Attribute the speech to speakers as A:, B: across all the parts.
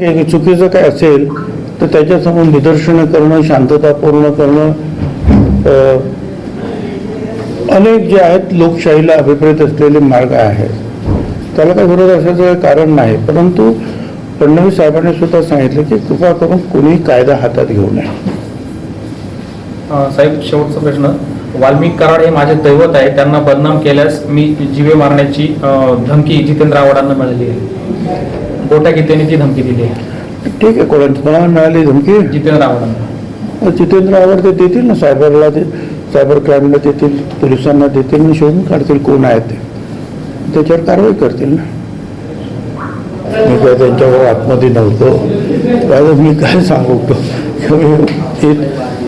A: हे चुकीचं काय असेल तर त्याच्यासमोर निदर्शनं करणं शांतता पूर्ण करणं अनेक जे आहेत लोकशाहीला अभिप्रेत असलेले मार्ग आहेत त्याला काही विरोध असायचं काही कारण नाही परंतु फडणवीस साहेबांनी सुद्धा सांगितलं की कृपा करून कोणीही कायदा हातात घेऊ नये.
B: साहेब शेवटचा प्रश्न. वाल्मिक कराड हे माझे दैवत आहे त्यांना बदनाम केल्यास मी जीवे मारण्याची धमकी जितेंद्र आव्हाडांना मिळाली आहे. गोट्या गीतेने ती धमकी दिली आहे.
A: ठीक आहे कोणा कोणाला मिळाली धमकी?
B: जितेंद्र आव्हाडांना
A: जितेंद्र आव्हाड ते देतील ना सायबरला ते सायबर क्राईमला देतील पोलिसांना देतील आणि शोधून काढतील कोण आहेत ते. त्याच्यावर कारवाई करतील ना. मी काय त्यांच्यावर आतमध्ये नव्हतो. त्यावेळेस मी काय सांगू मी हे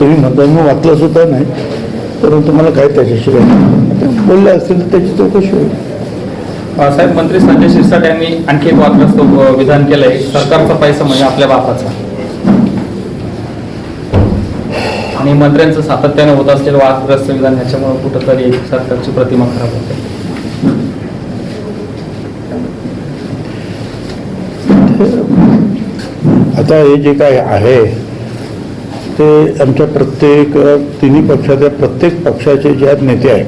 A: तुम्ही म्हणता मी वाचलं सुद्धा नाही परंतु मला काय त्याच्याशी काय बोलले असतील तर त्याची चौकशी होईल.
B: साहेब मंत्री संजय शिरसाट यांनी आणखी एक वादग्रस्त विधान केलंय. सरकारचा पैसा म्हणजे आपल्या बापाचा. आणि मंत्र्यांचं सातत्याने होत असलेलं वादग्रस्त विधान ह्याच्यामुळे कुठंतरी सरकारची प्रतिमा खराब होते.
A: आता हे जे काय आहे ते आमच्या प्रत्येक तिन्ही पक्षाच्या प्रत्येक पक्षाचे जे आहेत नेते आहेत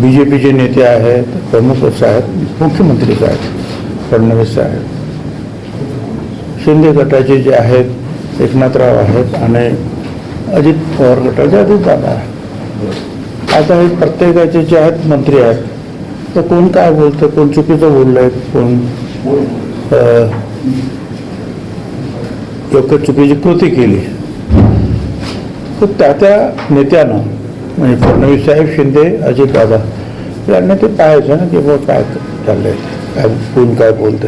A: बी जे पीचे नेते आहेत प्रमुख साहेब मुख्यमंत्री आहेत फडणवीस साहेब. शिंदे गटाचे जे आहेत एकनाथराव आहेत आणि अजित पवार गटाचे अजित दादा आहेत. आता हे प्रत्येकाचे जे आहेत मंत्री आहेत तर कोण काय बोलतं कोण चुकीचं बोललंय कोण योग्य चुकीची कृती केली. तर त्या त्या नेत्यानं म्हणजे फडणवीस साहेब शिंदे अजित दादा. यांना ते पाहायचं ना की बाबा काय चाललंय. काय कोण काय बोलतंय.